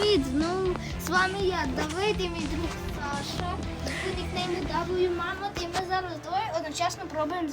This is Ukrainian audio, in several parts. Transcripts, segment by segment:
привіт! Ну, з вами я, Давид і мій друг Саша. Це нікнейм W Mammoth, і ми зараз двоє одночасно пробуємо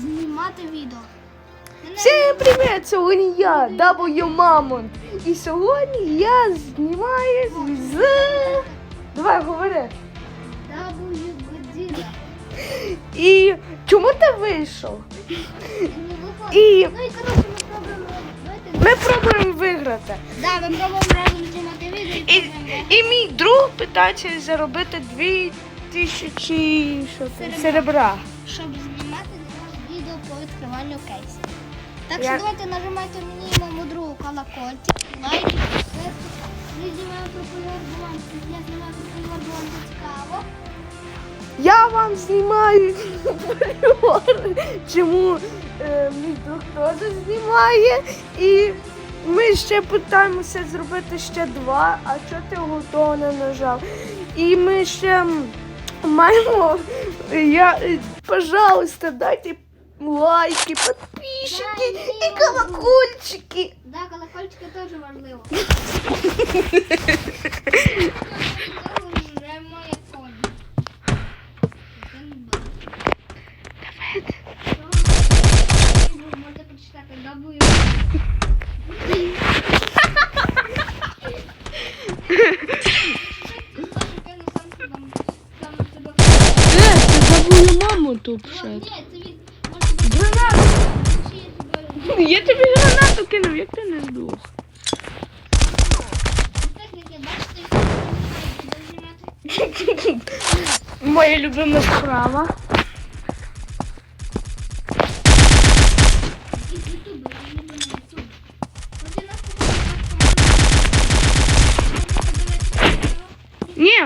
знімати відео. Всім привіт! Сьогодні я, W Мамонт. І сьогодні я знімаю з. Давай говори. W Godzilla. І чому ти вийшов? Виходить. І- Ну і коротше ми пробуємо. Ми пробуємо виграти. Да, ми пробуємо разом знімати відео і І, пробуємо. і мій друг питається заробити дві тисячі що це, Серебра. серебра. щоб знімати відео по відкриванню кейсів. Так Я- що давайте нажимайте мені і моєму другу колокольчик, лайки, підписку. Ми знімаємо про полярбуан, я знімаю про полярбуан, це цікаво. Я вам знімаю прибори. Чому е, мій друг теж знімає. І ми ще питаємося зробити ще два, а що ти готово не нажав? І ми ще маємо. Я, е, пожалуйста, дайте лайки, підписчики Дай і колокольчики. Да, колокольчики теж важливо. Це вже моє хобі. Це не буде. Ви Можете почитати W. Е, це забули маму тут Ні, це від... Може, Гранату! чи я тебе... Гранату кинув, як ти не здох. Моя любима справа. Ні,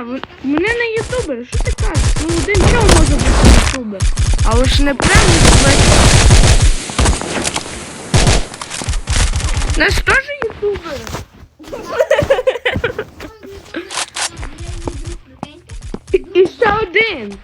мене на ютубер, що ти кажеш? Ну один чого може бути ютубер? Але ж не прям ютубер. Нас теж ютубери. І ще один.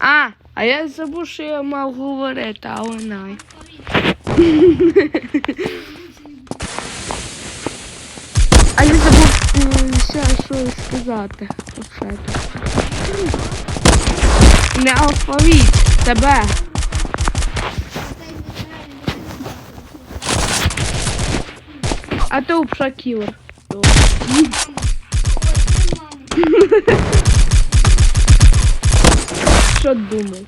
А, а я забув, що я мав говорити, а вона. А я забув е, ще щось сказати. Не алфавіт, тебе. А ти взагалі кілер. Що думав?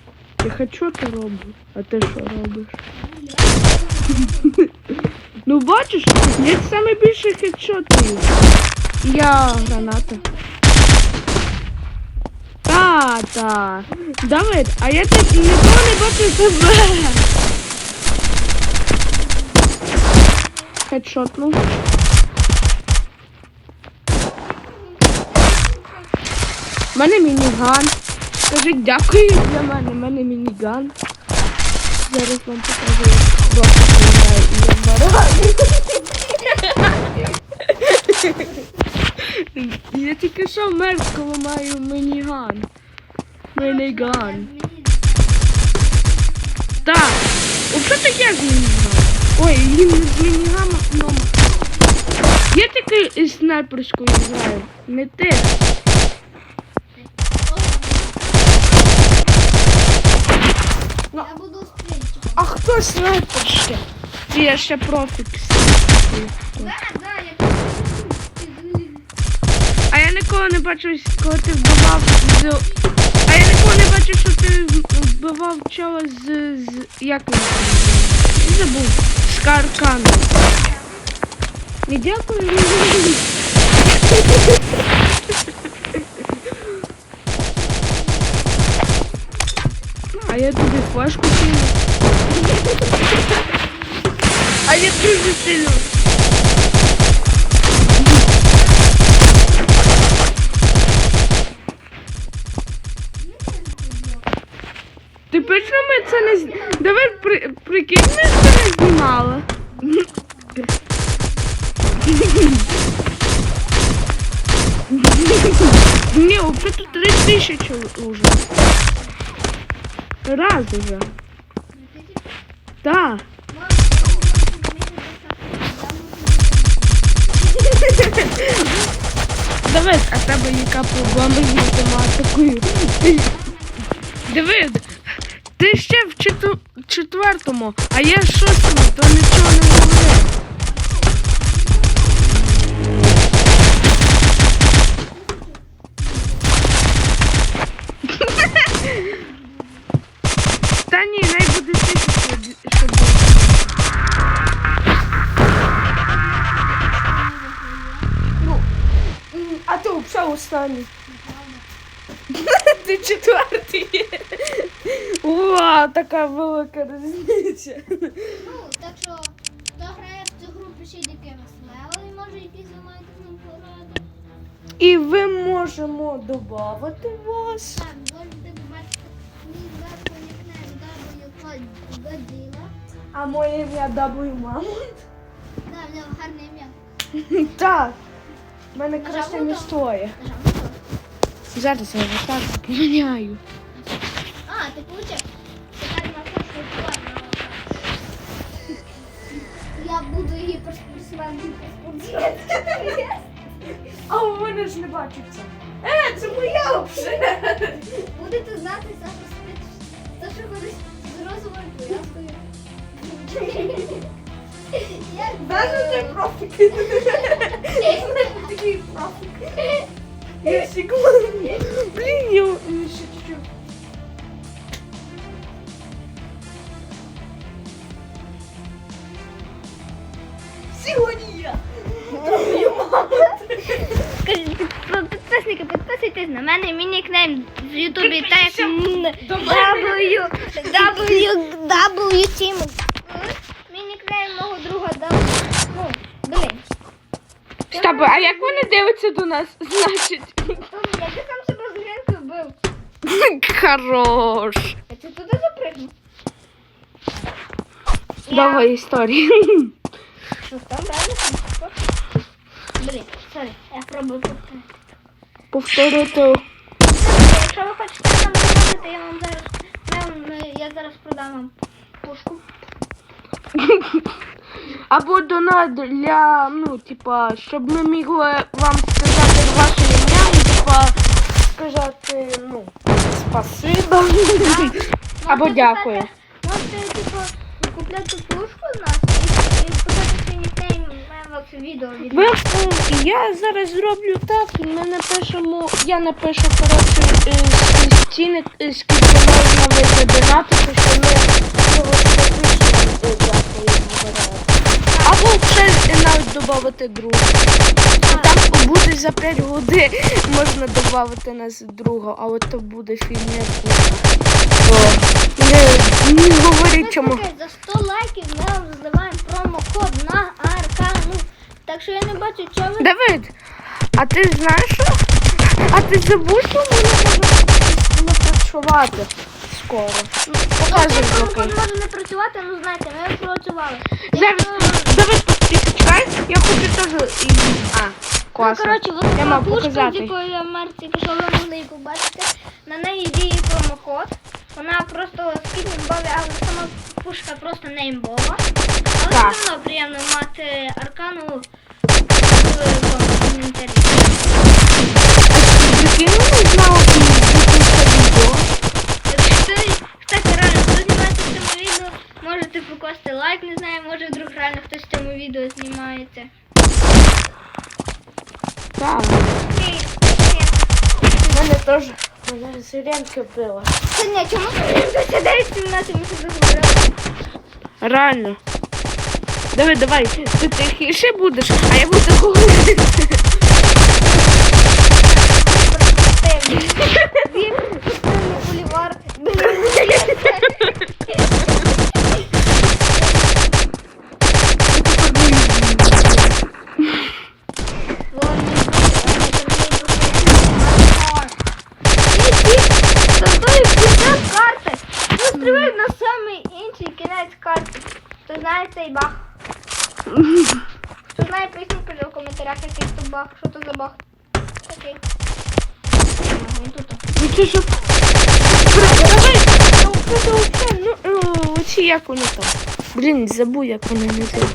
Я хочу ти роблю, а ти що робиш? Ну бачиш, я саме більше хедшотів. Я граната. Тата. Давид, а я так ніколи не бачу тебе. Хедшотнув. У мене мініган. Скажіть дякую для мене. У мене мініган. Зараз вам покажу, я Я тільки що мерзкого маю мініган. Мініган. Так. Що таке з мініган? Ой, він з мініганом. Я тільки із снайперською граю. Не ти. Я буду стрільчиком. А хто снайпер ще? Я ще профік. Да, да, я А я ніколи не бачу, коли ти вбивав з. А я ніколи не бачу, що ти вбивав чого з. з... як він? Забув. З карканом. Не дякую. А я тобі флешку кину. А я дуже сильно. Ти пишно ми це не з... Давай при... прикинь, ми це не знімали. Ні, вже тут три тисячі уже. Раз уже. Так. Давай, а тебе яка проблема з математикою? Ти- Диви, ти ще в четвертому, а я в шостому, то нічого не говорю. Останній. Ти четвертий. Уа, така велика різниця. Ну, так що, хто грає в цю гру, пишіть левел, і може якісь ви маєте з ним поради. І ви можемо додати вас. Так, можете побачити мій зверху нікнейм W Годзilla. А моє ім'я W Мамонт. Да, в нього гарне ім'я. Так. У мене краще на то. Зараз я так поміняю. А, ти получив. Що. Я буду гіперспортсмен, гіперспортсмен. А у мене ж не бачиться. Е, це моя вже. Будете знати, Саша спить. Саша ходить з розовою пов'язкою. Як Даже ти би- Такий. Я секунду. Блін, я я ще чуть-чуть. Сьогодні я. Твою маму. Скажіть, підписники, підписуйтесь на мене, мій нікнейм в Ютубі Підпишіться до W W W Team. Мій нікнейм мого друга W. Ну, блин. Стоп, а як вони дивляться до нас? Значить. Том, я ти сам себе з грінкою вбив. Хорош. А ти туди запригнув? Довга історія. Ну, там реально там. Блін, сорі, я пробую повторити. Повторити. Якщо ви хочете там донатити, я вам зараз, я, вам, я зараз продам вам пушку. Або донат для, ну, типа, щоб ми могли вам сказати ваше ім'я і типа сказати, ну, спасибо. Або дякую. Можете, типу, купляти пушку з нас і, свій нікнейм, ми відео Ви, я зараз зроблю так, ми напишемо, я напишу, коротше, е, стіни, е, скільки можна ви задонатити, що ми його запишемо, е, дякую. Або ще навіть додати друга. Там буде за 5 годин можна додати нас друга, але то буде фігня. Не, не говоріть чому. Слухай, за 100 лайків ми вам зливаємо промокод на аркану. Так що я не бачу, чого ви... Давид, а ти знаєш що? А ти забув, що ми не можемо працювати скоро? Ну, Показуй поки. промокод може не працювати, ну знаєте, ми працювали. Зараз, Давид, почекай, я хочу теж і... А, Ну, коротше, ось Я пушка, з якою я мерці пішов, ви могли її побачити. На неї діє промокод. Вона просто скільки бавить, але сама пушка просто не імбова. Але Так. все одно приємно мати аркану в тому інвентарі. Прикинь, не знала, що відео. Якщо, кстати, реально, хто знімається в цьому відео, можете покласти лайк, не знаю, може вдруг реально хтось в цьому відео знімається. Так, в мене теж. Мене сиренки била. Це ні, чому це 9-17 ми ще заговорили? Реально. Давай, давай, ти тихіше будеш, а я буду говорити. Ласка, в коментарях, який то баг. Що то за баг? Такий. він тут. Ну. Давай! Ну, вообще, ну, е, як вони там. Блін, забув, як вони називаються.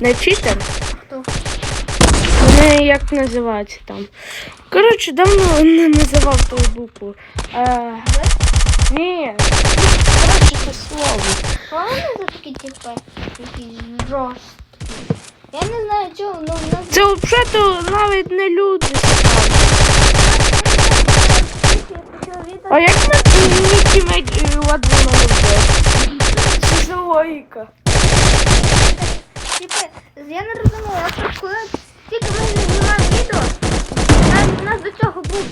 Не читер? Хто? Вони як називаються там. Коротше, давно не називав ту букву. Е, ні, коротше, це слово. Що вони за такі типи? Якісь жорсткі. Я не знаю чого, ну в нас Це взагалі навіть не люди. А як ми Нікі Меді ладно Що за логіка? Типи, я не розумію, я коли тільки ми знімаємо відео, нам- у нас до цього був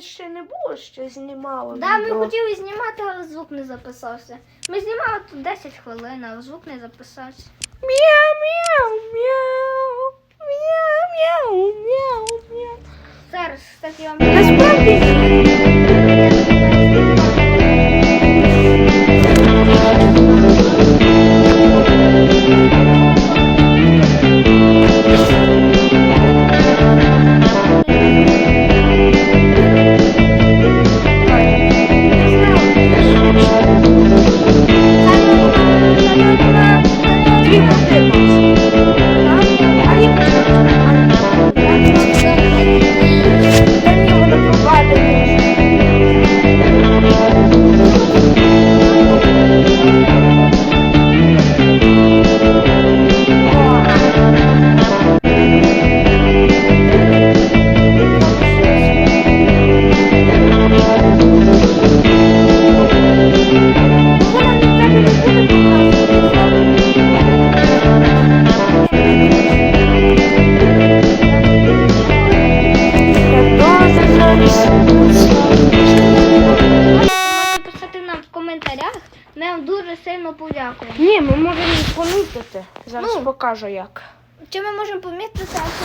ще не було що знімали. Да, ми відео. хотіли знімати, але звук не записався. Ми знімали тут 10 хвилин, але звук не записався. Мяу, мяу, мяу. Мяу, мяу, мяу, мяу. Зараз, кстати, я вам Насправді, покажу як. Чи ми можемо помітити, а що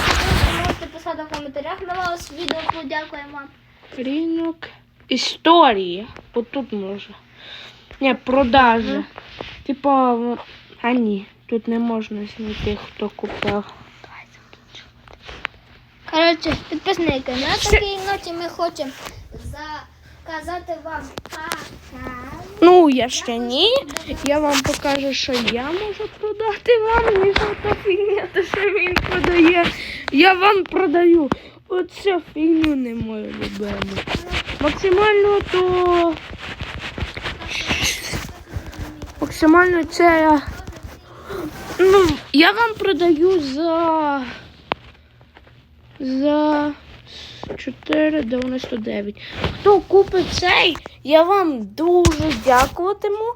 ви можете писати в коментарях. Ми вам з відео подякуємо. Ринок історії. Отут може. Ні, продажі. Типа, в- а ні, тут не можна знайти, хто купив. Коротше, підписники, на такій ноті ми хочемо заказати вам пока. Ну, я ще ні. Я вам покажу, що я можу продати вам, ніж ота фігня, те, що він продає. Я вам продаю. Оцю фігню не мою любиму. Максимально то. Максимально це. Ну, я вам продаю за. За 4,99. Хто купить цей, я вам дуже дякуватиму.